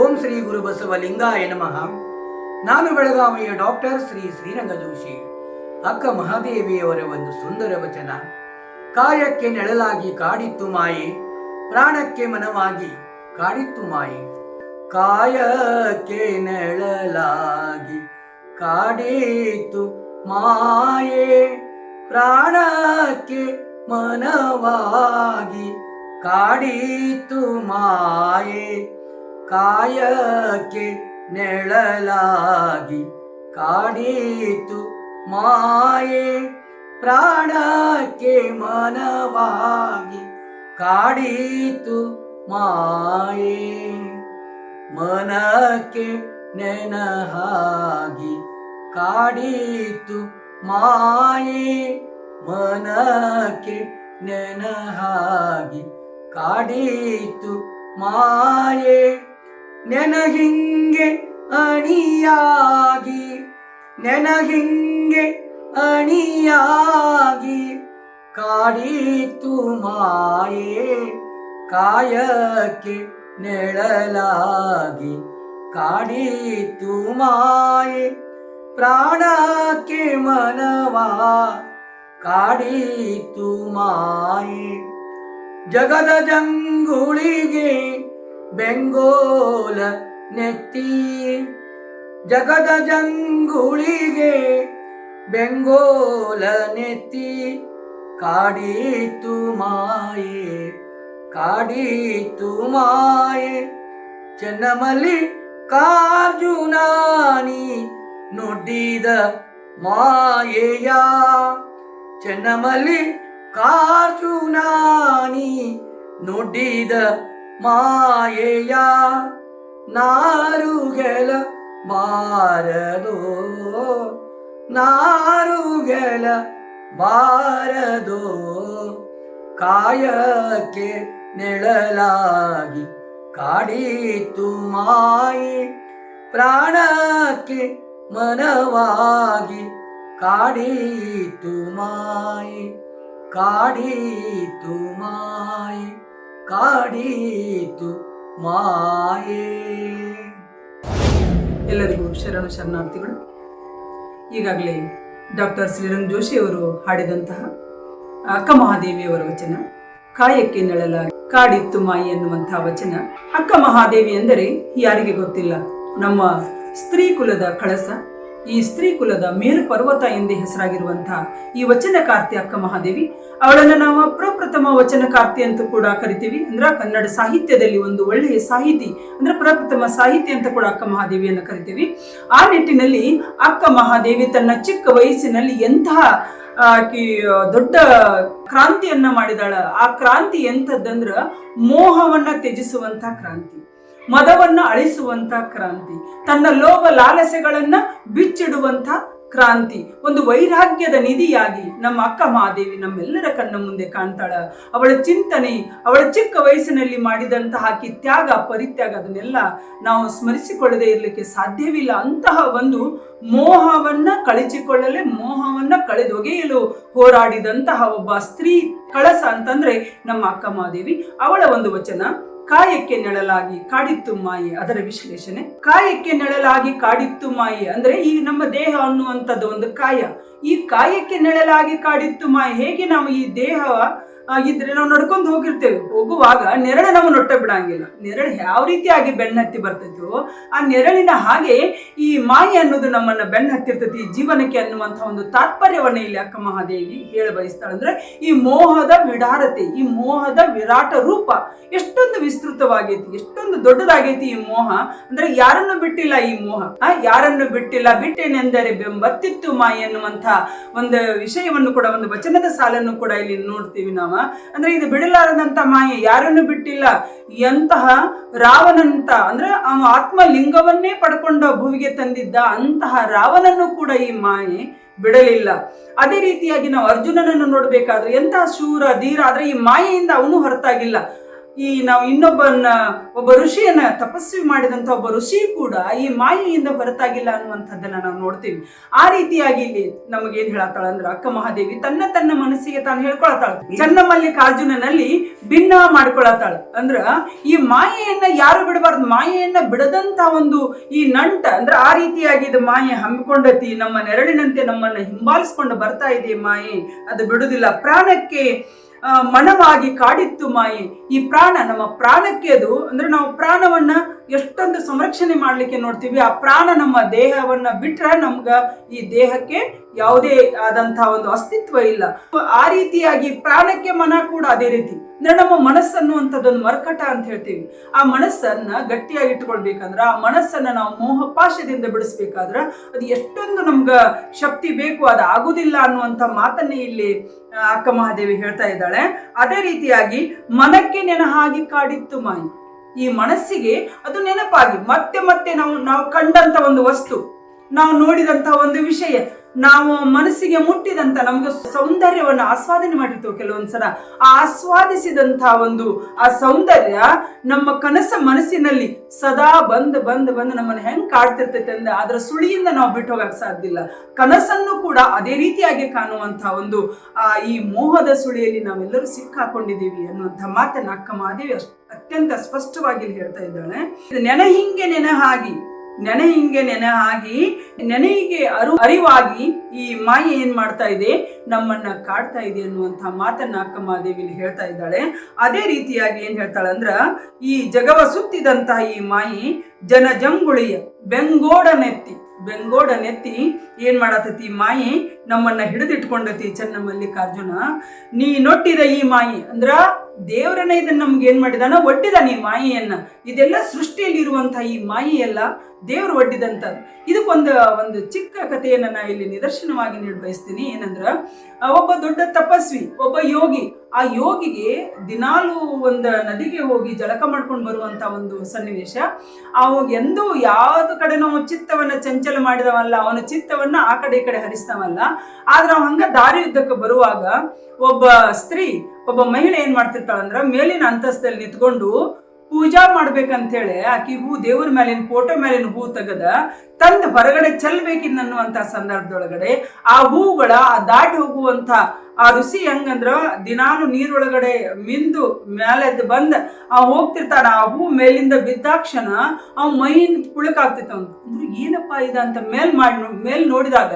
ಓಂ ಶ್ರೀ ಗುರು ಬಸವಲಿಂಗಾಯ ನಮಃ. ನಾನು ಬೆಳಗಾವಿಯ ಡಾಕ್ಟರ್ ಶ್ರೀ ಶ್ರೀರಂಗ ಜೋಶಿ ಅಕ್ಕ ಮಹಾದೇವಿಯವರ ಒಂದು ಸುಂದರ ವಚನ. ಕಾಯಕ್ಕೆ ನೆಳಲಾಗಿ ಕಾಡಿತ್ತು ಮಾಯೆ, ಪ್ರಾಣಕ್ಕೆ ಮನವಾಗಿ ಕಾಡಿತ್ತು ಮಾಯೆ. ಕಾಯಕ್ಕೆ ನೆಳಲಾಗಿ ಕಾಡಿತ್ತು ಮಾಯೆ, ಪ್ರಾಣಕ್ಕೆ ಮನವಾಗಿ ಕಾಡಿತ್ತು ಮಾಯೆ. ಕಾಯಕ್ಕೆ ನೆಳಲಾಗಿ ಕಾಡೀತು ಮಾಯೆ. ಪ್ರಾಣಕ್ಕೆ ಮನವಾಗಿ ಕಾಡೀತು ಮಾಯೆ. ಮನಕ್ಕೆ ನೆನಹಾಗಿ ಕಾಡೀತು ಮಾಯೆ. ಮನಕ್ಕೆ ನೆನಹಾಗಿ ಕಾಡೀತು ಮಾಯೆ. ನೆನಹಿಂಗೆ ಅಣಿಯಾಗಿ ನೆನಹಿಂಗೆ ಅಣಿಯಾಗಿ ಕಾಡಿತು ಮಾಯೆ ಕಾಯಕ್ಕೆ ನೆಳಲಾಗಿ. ಕಾಡಿತು ಮಾಯೆ ಪ್ರಾಣಕ್ಕೆ ಮನವಾ, ಕಾಡಿತು ಮಾಯೆ ಜಗದ ಜಂಗುಳಿಗೆ ಬೆಂಗೋಲ ನೆತ್ತಿ ಜಗದ ಜಂಗುಳಿಗೆ ಬೆಂಗೋಲ ನೆತ್ತಿ ಕಾಡೀತು ಮಾಯೆ ಕಾಡೀತು ಮಾಯೆ. ಚೆನ್ನಮಲ್ಲಿ ಕಾರ್ಜುನಾನಿ ನೋಡಿದ ಮಾಯೆಯ. ಚೆನ್ನಮಲ್ಲಿ ಕಾರ್ಜುನಾನಿ ನುಡಿದ ಮಾಯೆಯ ನಾರುಗೆಲ ಬಾರದೋ ನಾರುಗೆಲ ಬಾರದೋ ಕಾಯಕ್ಕೆ ನೆಳಲಾಗಿ ಕಾಡಿತು ಮಾಯೆ ಪ್ರಾಣಕ್ಕೆ ಮನವಾಗಿ ಕಾಡಿತು ಮಾಯೆ ಕಾಡಿತು ಮಾಯೆ ಕಾಡಿತು ಮಾಯೇ. ಎಲ್ಲರಿಗೂ ಶರಣು ಶರಣಾರ್ಥಿಗಳು, ಈಗಾಗಲೇ ಡಾಕ್ಟರ್ ಶ್ರೀರಂಗ್ ಜೋಶಿ ಅವರು ಹಾಡಿದಂತಹ ಅಕ್ಕ ಮಹಾದೇವಿಯವರ ವಚನ, ಕಾಯಕ್ಕೆ ನೆಳಲಾಗಿ ಕಾಡಿತ್ತು ಮಾಯಿ ಎನ್ನುವಂತಹ ವಚನ. ಅಕ್ಕ ಮಹಾದೇವಿ ಎಂದರೆ ಯಾರಿಗೆ ಗೊತ್ತಿಲ್ಲ? ನಮ್ಮ ಸ್ತ್ರೀ ಕುಲದ ಕಳಸ ಈ ಸ್ತ್ರೀ ಕುಲದ ಮೇರು ಪರ್ವತ ಎಂದೇ ಹೆಸರಾಗಿರುವಂತಹ ಈ ವಚನಕಾರ್ತಿ ಅಕ್ಕ ಮಹಾದೇವಿ, ಅವಳನ್ನ ನಾವು ಪ್ರಪ್ರಥಮ ವಚನಕಾರ್ತಿ ಅಂತ ಕೂಡ ಕರಿತೀವಿ. ಅಂದ್ರ ಕನ್ನಡ ಸಾಹಿತ್ಯದಲ್ಲಿ ಒಂದು ಒಳ್ಳೆಯ ಸಾಹಿತಿ, ಅಂದ್ರೆ ಪ್ರಪ್ರಥಮ ಸಾಹಿತಿ ಅಂತ ಕೂಡ ಅಕ್ಕ ಮಹಾದೇವಿಯನ್ನು ಕರಿತೀವಿ. ಆ ನಿಟ್ಟಿನಲ್ಲಿ ಅಕ್ಕ ಮಹಾದೇವಿ ತನ್ನ ಚಿಕ್ಕ ವಯಸ್ಸಿನಲ್ಲಿ ಎಂತಹ ಆಕಿ ದೊಡ್ಡ ಕ್ರಾಂತಿಯನ್ನ ಮಾಡಿದಾಳ. ಆ ಕ್ರಾಂತಿ ಎಂಥದ್ದಂದ್ರ ಮೋಹವನ್ನ ತ್ಯಜಿಸುವಂತ ಕ್ರಾಂತಿ. ಮದವನ್ನ ಅಳಿಸುವಂತ ಕ್ರಾಂತಿ, ತನ್ನ ಲೋಭ ಲಾಲಸೆಗಳನ್ನ ಬಿಚ್ಚಿಡುವಂತ ಕ್ರಾಂತಿ, ಒಂದು ವೈರಾಗ್ಯದ ನಿಧಿಯಾಗಿ ನಮ್ಮ ಅಕ್ಕ ಮಹಾದೇವಿ ನಮ್ಮೆಲ್ಲರ ಕಣ್ಣ ಮುಂದೆ ಕಾಣ್ತಾಳ. ಅವಳ ಚಿಂತನೆ, ಅವಳ ಚಿಕ್ಕ ವಯಸ್ಸಿನಲ್ಲಿ ಮಾಡಿದಂತಹ ಕಿ ತ್ಯಾಗ, ಪರಿತ್ಯಾಗ ಅದನ್ನೆಲ್ಲ ನಾವು ಸ್ಮರಿಸಿಕೊಳ್ಳದೆ ಇರಲಿಕ್ಕೆ ಸಾಧ್ಯವಿಲ್ಲ. ಅಂತಹ ಒಂದು ಮೋಹವನ್ನ ಕಳಚಿಕೊಳ್ಳಲೆ, ಮೋಹವನ್ನ ಕಳೆದೊಗೆಯಲು ಹೋರಾಡಿದಂತಹ ಒಬ್ಬ ಸ್ತ್ರೀ ಕಳಸ ಅಂತಂದ್ರೆ ನಮ್ಮ ಅಕ್ಕ ಮಹಾದೇವಿ. ಅವಳ ಒಂದು ವಚನ ಕಾಯಕ್ಕೆ ನೆಳಲಾಗಿ ಕಾಡಿತ್ತು ಮಾಯಿ. ಅದರ ವಿಶ್ಲೇಷಣೆ. ಕಾಯಕ್ಕೆ ನೆಳಲಾಗಿ ಕಾಡಿತ್ತು ಮಾಯಿ. ಅಂದ್ರೆ ಈ ನಮ್ಮ ದೇಹ ಅನ್ನುವಂಥದ್ದು ಒಂದು ಕಾಯ. ಈ ಕಾಯಕ್ಕೆ ನೆಳಲಾಗಿ ಕಾಡಿತ್ತು ಮಾಯಿ. ಹೇಗೆ ನಾವು ಈ ದೇಹ ಇದ್ರೆ ನಾವು ನಡ್ಕೊಂಡು ಹೋಗಿರ್ತೇವೆ. ಹೋಗುವಾಗ ನೆರಳು ನಾವು ನೊಟ್ಟ ಬಿಡಂಗಿಲ್ಲ. ನೆರಳು ಯಾವ ರೀತಿಯಾಗಿ ಬೆನ್ನತ್ತಿ ಬರ್ತೈತೋ ಆ ನೆರಳಿನ ಹಾಗೆ ಈ ಮಾಯೆ ಅನ್ನೋದು ನಮ್ಮನ್ನ ಬೆನ್ನ ಹತ್ತಿರ್ತೈತಿ ಜೀವನಕ್ಕೆ ಅನ್ನುವಂಥ ಒಂದು ತಾತ್ಪರ್ಯವನ್ನ ಇಲ್ಲಿ ಅಕ್ಕ ಮಹಾದೇವಿ ಹೇಳ ಬಯಸ್ತಾಳೆ. ಅಂದ್ರೆ ಈ ಮೋಹದ ವಿಡಾರತೆ, ಈ ಮೋಹದ ವಿರಾಟ ರೂಪ ಎಷ್ಟೊಂದು ವಿಸ್ತೃತವಾಗೈತಿ, ಎಷ್ಟೊಂದು ದೊಡ್ಡದಾಗೈತಿ ಈ ಮೋಹ. ಅಂದ್ರೆ ಯಾರನ್ನು ಬಿಟ್ಟಿಲ್ಲ ಈ ಮೋಹ? ಆ, ಯಾರನ್ನು ಬಿಟ್ಟಿಲ್ಲ ಬಿಟ್ಟೇನೆಂದರೆ ಬೆಂಬತ್ತಿತ್ತು ಮಾಯೆ ಅನ್ನುವಂತ ಒಂದು ವಿಷಯವನ್ನು ಕೂಡ, ಒಂದು ವಚನದ ಸಾಲನ್ನು ಕೂಡ ಇಲ್ಲಿ ನೋಡ್ತೀವಿ ನಾವು. ಅಂದ್ರೆ ಇದು ಬಿಡಲಾರದಂತ ಮಾಯೆ, ಯಾರನ್ನು ಬಿಟ್ಟಿಲ್ಲ. ಎಂತಹ ರಾವಣಂತ ಅಂದ್ರೆ ಅವ ಆತ್ಮಲಿಂಗವನ್ನೇ ಪಡ್ಕೊಂಡ ಭೂವಿಗೆ ತಂದಿದ್ದ ಅಂತಹ ರಾವಣನ್ನು ಕೂಡ ಈ ಮಾಯೆ ಬಿಡಲಿಲ್ಲ. ಅದೇ ರೀತಿಯಾಗಿ ನಾವು ಅರ್ಜುನನನ್ನು ನೋಡ್ಬೇಕಾದ್ರೆ ಎಂತಹ ಶೂರ, ಧೀರ, ಆದ್ರೆ ಈ ಮಾಯೆಯಿಂದ ಅವನು ಹೊರತಾಗಿಲ್ಲ. ಈ ನಾವು ಇನ್ನೊಬ್ಬನ ಒಬ್ಬ ಋಷಿಯನ್ನ ತಪಸ್ವಿ ಮಾಡಿದಂತ ಒಬ್ಬ ಋಷಿ ಕೂಡ ಈ ಮಾಯೆಯಿಂದ ಹೊರತಾಗಿಲ್ಲ ಅನ್ನುವಂಥದ್ದನ್ನ ನಾವು ನೋಡ್ತೀವಿ. ಆ ರೀತಿಯಾಗಿ ಇಲ್ಲಿ ನಮಗೇನ್ ಹೇಳತ್ತಾಳ ಅಂದ್ರೆ ಅಕ್ಕ ಮಹಾದೇವಿ ತನ್ನ ತನ್ನ ಮನಸ್ಸಿಗೆ ತಾನು ಹೇಳ್ಕೊಳತ್ತಾಳ. ಚನ್ನಮಲ್ಲಿಕಾರ್ಜುನನಲ್ಲಿ ಭಿನ್ನ ಮಾಡ್ಕೊಳತ್ತಾಳ. ಅಂದ್ರ ಈ ಮಾಯೆಯನ್ನ ಯಾರು ಬಿಡಬಾರ್ದು, ಮಾಯೆಯನ್ನ ಬಿಡದಂತ ಒಂದು ಈ ನಂಟ, ಅಂದ್ರೆ ಆ ರೀತಿಯಾಗಿ ಇದು ಮಾಯೆ ಹಮ್ಮಿಕೊಂಡತಿ ನಮ್ಮ ನೆರಳಿನಂತೆ ನಮ್ಮನ್ನ ಹಿಂಬಾಲಿಸ್ಕೊಂಡು ಬರ್ತಾ ಇದೆ ಮಾಯೆ. ಅದು ಬಿಡುದಿಲ್ಲ. ಪ್ರಾಣಕ್ಕೆ ಆ, ಮಣವಾಗಿ ಕಾಡಿತ್ತು ಮಾಯೆ. ಈ ಪ್ರಾಣ ನಮ್ಮ ಪ್ರಾಣಕ್ಕೆ ಅದು. ಅಂದ್ರೆ ನಾವು ಪ್ರಾಣವನ್ನ ಎಷ್ಟೊಂದು ಸಂರಕ್ಷಣೆ ಮಾಡ್ಲಿಕ್ಕೆ ನೋಡ್ತೀವಿ. ಆ ಪ್ರಾಣ ನಮ್ಮ ದೇಹವನ್ನ ಬಿಟ್ರೆ ನಮ್ಗ ಈ ದೇಹಕ್ಕೆ ಯಾವುದೇ ಆದಂತಹ ಒಂದು ಅಸ್ತಿತ್ವ ಇಲ್ಲ. ಆ ರೀತಿಯಾಗಿ ಪ್ರಾಣಕ್ಕೆ ಮನ ಕೂಡ ಅದೇ ರೀತಿ. ನಮ್ಮ ಮನಸ್ಸು ಅನ್ನುವಂಥದ್ದೊಂದು ಮರ್ಕಟ ಅಂತ ಹೇಳ್ತೀವಿ. ಆ ಮನಸ್ಸನ್ನ ಗಟ್ಟಿಯಾಗಿ ಇಟ್ಕೊಳ್ಬೇಕಂದ್ರ, ಆ ಮನಸ್ಸನ್ನ ನಾವು ಮೋಹಪಾಶದಿಂದ ಬಿಡಿಸ್ಬೇಕಾದ್ರ ಅದು ಎಷ್ಟೊಂದು ನಮ್ಗ ಶಕ್ತಿ ಬೇಕು, ಅದು ಆಗುದಿಲ್ಲ ಅನ್ನುವಂಥ ಮಾತನ್ನೇ ಇಲ್ಲಿ ಅಕ್ಕ ಮಹಾದೇವಿ ಹೇಳ್ತಾ ಇದ್ದಾಳೆ. ಅದೇ ರೀತಿಯಾಗಿ ಮನಕ್ಕೆ ನೆನಹಾಗಿ ಕಾಡಿತ್ತು ಮಾಯಿ. ಈ ಮನಸ್ಸಿಗೆ ಅದು ನೆನಪಾಗಿ, ಮತ್ತೆ ಮತ್ತೆ ನಾವು ನಾವು ಕಂಡಂತ ಒಂದು ವಸ್ತು, ನಾವು ನೋಡಿದಂತ ಒಂದು ವಿಷಯ ನಾವು ಮನಸ್ಸಿಗೆ ಮುಟ್ಟಿದಂತ ನಮ್ಗೆ ಸೌಂದರ್ಯವನ್ನು ಆಸ್ವಾದನೆ ಮಾಡಿರ್ತೇವೆ ಕೆಲವೊಂದ್ಸಲ. ಆ ಆಸ್ವಾದಿಸಿದಂತಹ ಒಂದು ಆ ಸೌಂದರ್ಯ ನಮ್ಮ ಕನಸ ಮನಸ್ಸಿನಲ್ಲಿ ಸದಾ ಬಂದ್ ಬಂದ್ ಬಂದ್ ನಮ್ಮನ್ನ ಹೆಂಗ್ ಕಾಡ್ತಿರ್ತೈತೆ ಅಂದ್ರೆ ಅದರ ಸುಳಿಯಿಂದ ನಾವು ಬಿಟ್ಟು ಹೋಗಕ್ ಸಾಧ್ಯ ಇಲ್ಲ. ಕನಸನ್ನು ಕೂಡ ಅದೇ ರೀತಿಯಾಗಿ ಕಾಣುವಂತಹ ಒಂದು, ಆ, ಈ ಮೋಹದ ಸುಳಿಯಲ್ಲಿ ನಾವೆಲ್ಲರೂ ಸಿಕ್ಕಾಕೊಂಡಿದ್ದೀವಿ ಅನ್ನುವಂಥ ಮಾತನ್ನ ಅಕ್ಕ ಅಷ್ಟ್- ಅತ್ಯಂತ ಸ್ಪಷ್ಟವಾಗಿ ಹೇಳ್ತಾ ಇದ್ದಾಳೆ. ಇದು ನೆನೆ ಹಿಂಗೆ ನೆನೆ ಹಾಗಿ ನೆನೆ ಹಿಂಗೆ ನೆನೆ ಆಗಿ ನೆನೆಗೆ ಅರು, ಅರಿವಾಗಿ ಈ ಮಾಯೆ ಏನ್ ಮಾಡ್ತಾ ಇದೆ, ನಮ್ಮನ್ನ ಕಾಡ್ತಾ ಇದೆ ಅನ್ನುವಂತಹ ಮಾತನ್ನ ಅಕ್ಕಮ್ಮ ಮಹಾದೇವಿ ಹೇಳ್ತಾ ಇದ್ದಾಳೆ. ಅದೇ ರೀತಿಯಾಗಿ ಏನ್ ಹೇಳ್ತಾಳೆ ಅಂದ್ರ, ಈ ಜಗವ ಸುತ್ತಿದಂತಹ ಈ ಮಾಯಿ ಜನ ಜಂಗುಳಿಯ ಬೆಂಗೋಡನೆತ್ತಿ ಬೆಂಗೋಡನೆತ್ತಿ ಏನ್ ಮಾಡತೈತಿ ಮಾಯಿ ನಮ್ಮನ್ನ ಹಿಡಿದಿಟ್ಕೊಂಡತಿ ಚೆನ್ನ ಮಲ್ಲಿಕಾರ್ಜುನ? ನೀ ನೊಟ್ಟಿದ ಈ ಮಾಯಿ ಅಂದ್ರ ದೇವರನ್ನ ಇದನ್ನ ನಮ್ಗೆ ಏನು ಮಾಡಿದಾನ? ಒಡ್ಡಿದಾನ ಈ ಮಾಯಿಯನ್ನ. ಇದೆಲ್ಲ ಸೃಷ್ಟಿಯಲ್ಲಿ ಇರುವಂತಹ ಈ ಮಾಯಿ ಎಲ್ಲ ದೇವರು ಒಡ್ಡಿದಂತ ಇದಕ್ಕೊಂದು ಒಂದು ಚಿಕ್ಕ ಕಥೆಯನ್ನ ನಾ ಇಲ್ಲಿ ನಿದರ್ಶನವಾಗಿ ನೀಡ ಬಯಸ್ತೀನಿ. ಏನಂದ್ರ ಒಬ್ಬ ದೊಡ್ಡ ತಪಸ್ವಿ, ಒಬ್ಬ ಯೋಗಿ ಆ ಯೋಗಿಗೆ ದಿನಾಲು ಒಂದು ನದಿಗೆ ಹೋಗಿ ಜಳಕ ಮಾಡ್ಕೊಂಡು ಬರುವಂತ ಒಂದು ಸನ್ನಿವೇಶ. ಅವಾಗ ಎಂದೂ ಯಾವ್ದು ಕಡೆ ನಾವು ಚಿತ್ತವನ್ನ ಚಂಚಲ ಮಾಡಿದವಲ್ಲ, ಅವನ ಚಿತ್ತವನ್ನ ಆ ಕಡೆ ಈ ಕಡೆ ಹರಿಸ್ತಾವಲ್ಲ ಆದ್ರೆ ಅವ ಹಂಗ ದಾರಿ ಬರುವಾಗ ಒಬ್ಬ ಸ್ತ್ರೀ, ಒಬ್ಬ ಮಹಿಳೆ ಏನ್ ಮಾಡ್ತಿರ್ತಾಳಂದ್ರ ಮೇಲಿನ ಅಂತಸ್ತಲ್ಲಿ ನಿಂತ್ಕೊಂಡು ಪೂಜಾ ಮಾಡ್ಬೇಕಂತೇಳಿ ಆಕಿ ಹೂ ದೇವ್ರ ಮೇಲಿನ ಫೋಟೋ ಮೇಲಿನ ಹೂ ತೆಗದ ತಂದು ಹೊರಗಡೆ ಚೆಲ್ಬೇಕಿನ್ ಅನ್ನುವಂತ ಸಂದರ್ಭದೊಳಗಡೆ ಆ ಹೂಗಳ ಆ ದಾಟಿ ಹೋಗುವಂತ ಆ ಋಷಿ ಹೆಂಗಂದ್ರ ದಿನಾನು ನೀರೊಳಗಡೆ ಮಿಂದು ಮೇಲೆದ್ದು ಬಂದ ಆ ಹೋಗ್ತಿರ್ತಾನ, ಆ ಹೂ ಮೇಲಿಂದ ಬಿದ್ದಾಕ್ಷಣ ಅವ್ ಮೈನ್ ಪುಳಕಾಗ್ತಿತ್ತ ಅಂದ್ರೆ ಏನಪ್ಪ ಇದ ಅಂತ ಮೇಲ್ ಮಾಡಿ ಮೇಲ್ ನೋಡಿದಾಗ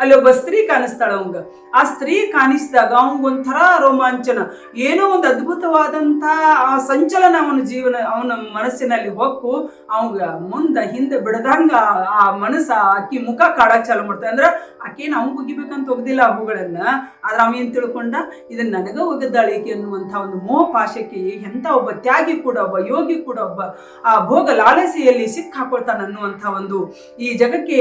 ಅಲ್ಲಿ ಒಬ್ಬ ಸ್ತ್ರೀ ಕಾಣಿಸ್ತಾಳ ಅವಂಗ ಆ ಸ್ತ್ರೀ ಕಾಣಿಸಿದಾಗ ಅವಂಗ ಒಂಥರ ರೋಮಾಂಚನ. ಏನೋ ಒಂದು ಅದ್ಭುತವಾದಂತ ಆ ಸಂಚಲನ ಅವನ ಜೀವನ, ಅವನ ಮನಸ್ಸಿನಲ್ಲಿ ಹೊಕ್ಕು ಅವಂಗ ಮುಂದ ಹಿಂದೆ ಬಿಡದಂಗ ಆ- ಮನಸ್ಸ ಅಕ್ಕಿ ಮುಖ ಕಾಡಕ್ ಚಾಲು ಮಾಡ್ತಾನೆ ಅಂದ್ರ ಆಕೇನ್ ಅವ್ನ್ ಮುಗಿಬೇಕಂತ ಹೋಗ್ದಿಲ್ಲ ಹೂಗಳನ್ನ. ಆದ್ರೆ ಅವ ಏನ್ ತಿಳ್ಕೊಂಡ, ಇದನ್ ನನಗ ಒಗದಾಳಿಕೆ ಅನ್ನುವಂಥ ಒಂದು ಮೋಹ ಪಾಶಕ್ಕೆ ಎಂತ ಒಬ್ಬ ತ್ಯಾಗಿ ಕೂಡ, ಒಬ್ಬ ಯೋಗಿ ಕೂಡ, ಒಬ್ಬ ಆ ಭೋಗ ಲಾಲಸೆಯಲ್ಲಿ ಸಿಕ್ಕಾಕೊಳ್ತಾನೆ ಅನ್ನುವಂಥ ಒಂದು ಈ ಜಗಕ್ಕೆ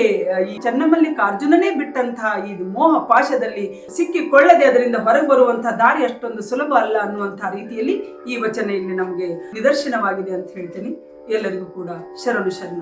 ಈ ಈ ಚನ್ನಮಲ್ಲಿಕಾರ್ಜುನನೇ ಬಿಟ್ಟಂತಹ ಈ ಮೋಹ ಪಾಶದಲ್ಲಿ ಸಿಕ್ಕಿಕೊಳ್ಳದೆ ಅದರಿಂದ ಹೊರಗೆ ಬರುವಂತಹ ದಾರಿ ಅಷ್ಟೊಂದು ಸುಲಭ ಅಲ್ಲ ಅನ್ನುವಂತಹ ರೀತಿಯಲ್ಲಿ ಈ ವಚನ ಇಲ್ಲಿ ನಮಗೆ ನಿದರ್ಶನವಾಗಿದೆ ಅಂತ ಹೇಳ್ತೀನಿ. ಎಲ್ಲರಿಗೂ ಕೂಡ ಶರಣು ಶರಣ.